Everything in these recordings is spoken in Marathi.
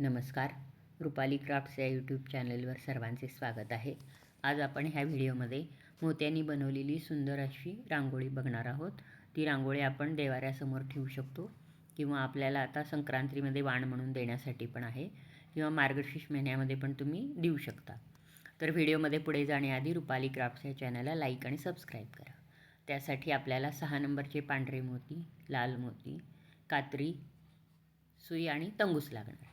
नमस्कार. रुपाली क्राफ्ट्स या यूट्यूब चॅनलवर सर्वांचे स्वागत आहे. आज आपण ह्या व्हिडिओमध्ये मोत्यांनी बनवलेली सुंदर अशी रांगोळी बघणार आहोत. ती रांगोळी आपण देवाऱ्यासमोर ठेवू शकतो किंवा आपल्याला आता संक्रांतीमध्ये वाण म्हणून देण्यासाठी पण आहे किंवा मार्गशीर्ष महिन्यामध्ये पण तुम्ही देऊ शकता. तर व्हिडिओमध्ये पुढे जाण्याआधी रुपाली क्राफ्ट्स या चॅनलला लाईक आणि सबस्क्राईब करा. त्यासाठी आपल्याला सहा नंबरचे पांढरे मोती लाल मोती कात्री सुई आणि तंगूस लागणार.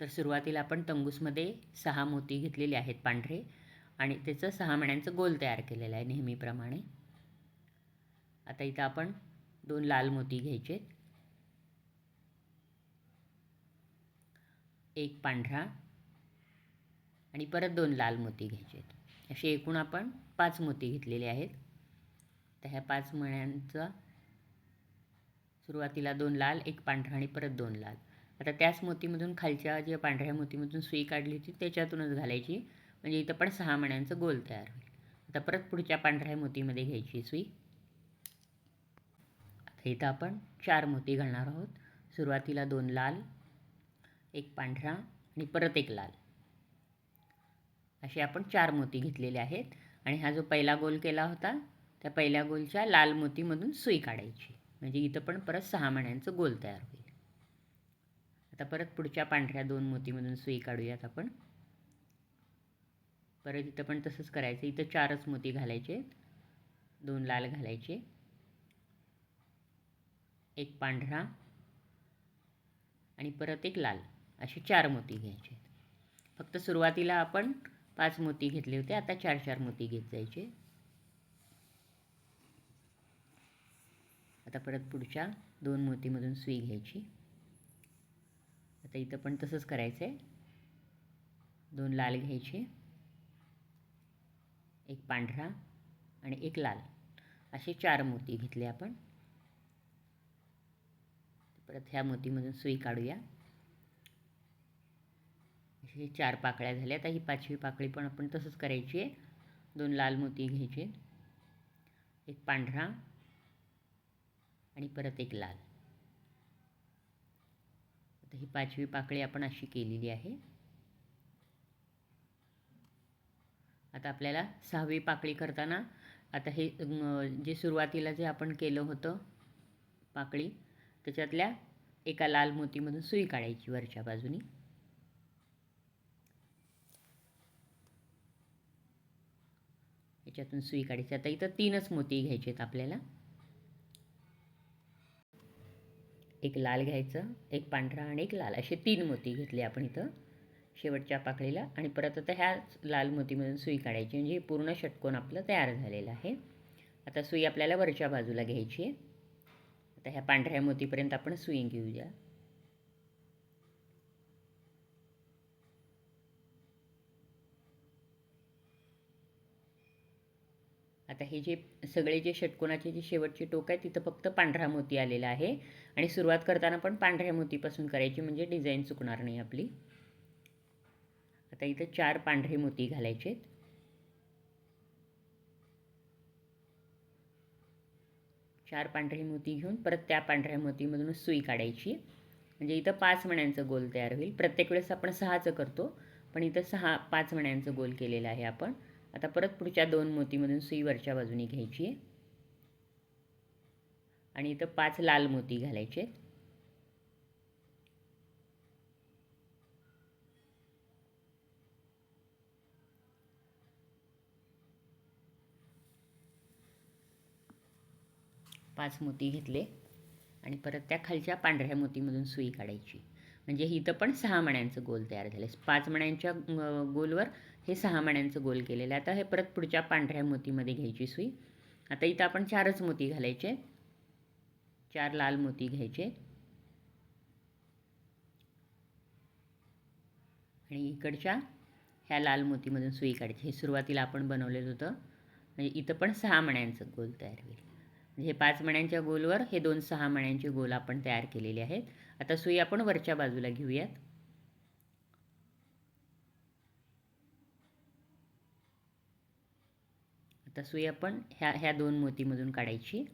तर सुरुवातीला आपण तंगूसमध्ये सहा मोती घेतलेले आहेत पांढरे आणि त्याचं सहा मण्यांचं गोल तयार केलेलं आहे नेहमीप्रमाणे. आता इथं आपण दोन लाल मोती घ्यायचे एक पांढरा आणि परत दोन लाल मोती घ्यायचे असे एकूण आपण पाच मोती घेतलेले आहेत. तर ह्या पाच मण्यांचा सुरुवातीला दोन लाल एक पांढरा आणि परत दोन लाल. आता त्याच मोतीमधून खालच्या ज्या पांढऱ्या मोतीमधून सुई काढली होती त्याच्यातूनच घालायची. म्हणजे इथं पण सहा मण्यांचं गोल तयार होईल. आता परत पुढच्या पांढऱ्या मोतीमध्ये घ्यायची सुई. आता इथं आपण चार मोती घालणार आहोत. सुरुवातीला दोन लाल एक पांढरा आणि परत एक लाल. असे आपण चार मोती घेतलेले आहेत. आणि हा जो पहिला गोल केला होता त्या पहिल्या गोलच्या लाल मोतीमधून सुई काढायची. म्हणजे इथं पण परत सहा मण्यांचं गोल तयार होईल. आता परत पुढच्या पांढऱ्या दोन मोतीमधून सुई काढूयात आपण. परत इथं पण तसंच करायचं. इथं चारच मोती घालायचे दोन लाल घालायचे. एक पांढरा आणि परत एक लाल. असे चार मोती घ्यायचे फक्त सुरुवातीला आपण पाच मोती घेतले होते. आता चार चार मोती घेत जायचे. आता परत पुढच्या दोन मोतीमधून सुई घ्यायची. आता इथं पण तसंच करायचं आहे दोन लाल घ्यायचे. एक पांढरा आणि एक लाल. असे चार मोती घेतले आपण. परत ह्या मोतीमधून सुई काढूया. असे चार पाकळ्या झाल्या. आता ही पाचवी पाकळी पण आपण तसंच करायची आहे. दोन लाल मोती घ्यायचे. एक पांढरा आणि परत एक लाल. आता ही पाचवी पाकळी आपण अशी केलेली आहे. आता आपल्याला सहावी पाकळी करताना आता हे जे सुरुवातीला जे आपण केलं होतं पाकळी त्याच्यातल्या एका लाल मोतीमधून सुई काढायची वरच्या बाजूनी. याच्यातून सुई काढायची. आता इथं तीनच मोती घ्यायचे आहेत आपल्याला. एक लाल घ्यायचं एक पांढरा आणि एक लाल. असे तीन मोती घेतले आपण इथं शेवटच्या पाकळीला. आणि परत आता ह्याच लाल मोतीमधून सुई काढायची म्हणजे पूर्ण षटकोन आपलं तयार झालेलं आहे. आता सुई आपल्याला वरच्या बाजूला घ्यायची आहे. आता ह्या पांढऱ्या मोतीपर्यंत आपण सुई घेऊया. आता हे जे सगळे जे षटकोनाचे जे शेवटचे टोक आहे तिथं फक्त पांढरा मोती आलेला आहे. आणि सुरुवात करताना पण पांढऱ्या मोतीपासून करायची म्हणजे डिझाईन चुकणार नाही आपली. आता इथं चार पांढरे मोती घालायचे चार पांढरे मोती घेऊन परत त्या पांढऱ्या मोतीमधून सुई काढायची. म्हणजे इथं पाच मण्यांचं गोल तयार होईल. प्रत्येक वेळेस आपण सहाचं करतो पण इथं सहा पाच मण्यांचं गोल केलेलं आहे आपण. आता परत पुढच्या दोन मोतीमधून सुई वरच्या बाजूने घ्यायची. आहे आणि इथं पाच लाल मोती घालायचे. पाच मोती घेतले. आणि परत त्या खालच्या पांढऱ्या मोतीमधून सुई काढायची. म्हणजे इथं पण सहा मण्यांचं गोल तयार झालं पाच मण्यांच्या गोलवर हे सहा मण्यांचं गोल केलेलं आहे. आता हे परत पुढच्या पांढऱ्या मोतीमध्ये घ्यायची सुई. आता इथं आपण चारच मोती घालायचे. चार लाल मोती घ्यायचे. आणि इकडच्या ह्या लाल मोतीमधून सुई काढायची. हे सुरुवातीला आपण बनवलेलं होतं. म्हणजे इथं पण सहा मण्यांचं गोल तयार होईल. म्हणजे हे पाच मण्यांच्या गोलवर हे दोन सहा मण्यांचे गोल आपण तयार केलेले आहेत. आता सुई आपण वरच्या बाजूला घेऊयात. आता सुई आपण ह्या ह्या दोन मोतीमधून काढायची.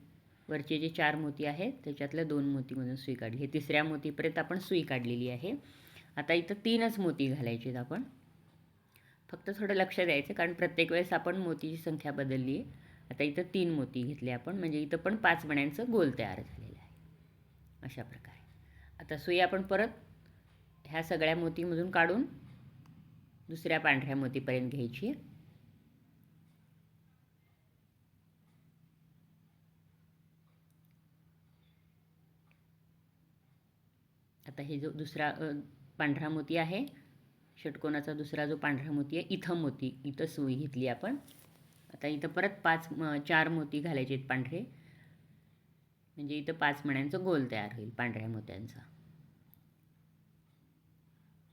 वरचे जे चार मोती आहेत त्याच्यातल्या दोन मोतीमधून सुई काढली. हे तिसऱ्या मोतीपर्यंत आपण सुई काढलेली आहे. आता इथं तीनच मोती घालायचे आहेत आपण. फक्त थोडं लक्ष द्यायचं कारण प्रत्येक वेळेस आपण मोतीची संख्या बदलली आहे. आता इथं तीन मोती घेतले आपण. म्हणजे इथं पण पाच मण्यांचं गोल तयार झालेलं आहे. अशा प्रकारे. आता सुई आपण परत ह्या सगळ्या मोतीमधून काढून दुसऱ्या पांढऱ्या मोतीपर्यंत घ्यायची आहे. आता हे जो दुसरा पांढरा मोती आहे षटकोनाचा दुसरा जो पांढरा मोती आहे इथं मोती इथं सुई घेतली आपण. आता इथं परत पाच म चार मोती घालायचे आहेत पांढरे. म्हणजे इथं पाच मण्यांचं गोल तयार होईल पांढऱ्या मोत्यांचा.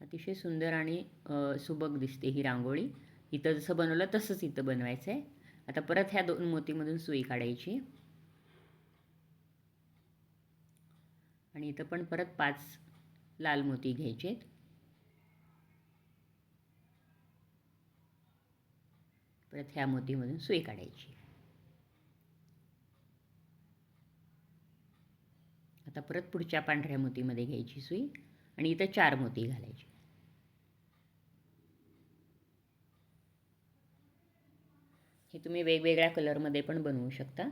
अतिशय सुंदर आणि सुबक दिसते ही रांगोळी. इथं जसं बनवलं तसंच इथं बनवायचं आहे आता परत ह्या दोन मोतीमधून सुई काढायची. आणि इथं पण परत पाच लाल मोती घ्यायचे आहेत परत ह्या मोतीमधून सुई काढायची. आता परत पुढच्या पांढऱ्या मोतीमध्ये घ्यायची सुई आणि इथं चार मोती घालायची. हे तुम्ही वेगवेगळ्या कलरमध्ये पण बनवू शकता.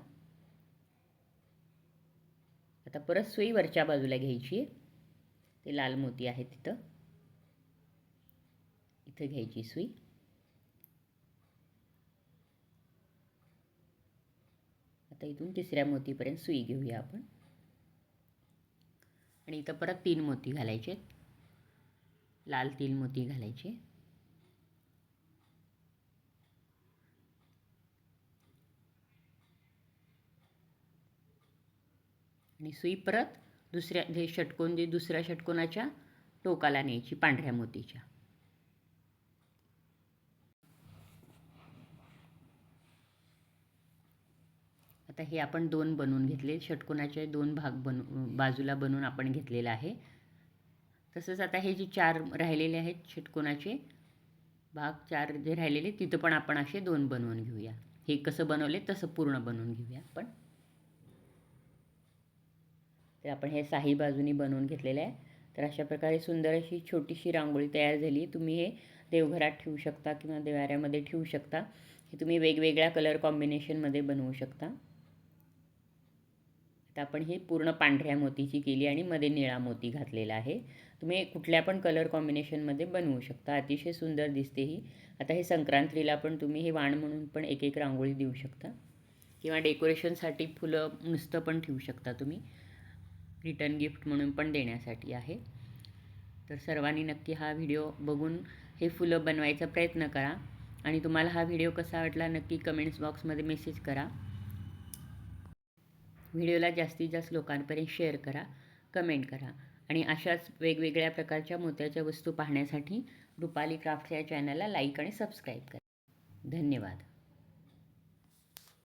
आता परत सुई वरच्या बाजूला घ्यायची. ते लाल मोती आहे तिथं. इथं घ्यायची सुई. आता इथून तिसऱ्या मोतीपर्यंत सुई घेऊया आपण. आणि इथं परत तीन मोती घालायचे लाल तीन मोती घालायचे आणि सुई परत दुसऱ्या जे षटकोन जे दुसऱ्या षटकोनाच्या टोकाला न्यायची पांढऱ्या मोतीच्या. आता हे आपण दोन बनवून घेतले. षटकोनाचे दोन भाग बनू बाजूला बनवून आपण घेतलेलं आहे. तसंच आता हे जे चार राहिलेले आहेत षटकोनाचे भाग चार जे राहिलेले तिथं पण आपण असे दोन बनवून घेऊया. हे कसं बनवले तसं पूर्ण बनवून घेऊया आपण. तर आपण हे साही बाजूनी बनवून घेतलेलं आहे. तर अशा प्रकारे सुंदर अशी छोटीशी रांगोळी तयार झाली. तुम्ही हे देवघरात ठेवू शकता किंवा देवाऱ्यामध्ये ठेवू शकता. हे तुम्ही वेगवेगळ्या कलर कॉम्बिनेशनमध्ये बनवू शकता. आता आपण ही पूर्ण पांढऱ्या मोतीची केली आणि मध्ये निळा मोती घातलेला आहे. तुम्ही कुठल्या पण कलर कॉम्बिनेशनमध्ये बनवू शकता. अतिशय सुंदर दिसते ही. आता हे संक्रांतीला पण तुम्ही हे वाण म्हणून पण एक एक रांगोळी देऊ शकता. किंवा डेकोरेशनसाठी फुलं नुसतं पण ठेवू शकता तुम्ही. रिटर्न गिफ्ट म्हणून पण देण्यासाठी आहे. तर सर्वांनी नक्की हा व्हिडिओ बघून हे फुलं बनवायचा प्रयत्न करा. आणि तुम्हाला हा व्हिडिओ कसा वाटला नक्की कमेंट्स बॉक्समध्ये मेसेज करा. व्हिडिओला जास्तीत जास्त लोकांपर्यंत शेअर करा कमेंट करा. आणि अशाच वेगवेगळ्या प्रकारच्या मोत्याच्या वस्तू पाहण्यासाठी रुपाली क्राफ्ट या चॅनलला लाईक आणि सबस्क्राईब करा. धन्यवाद.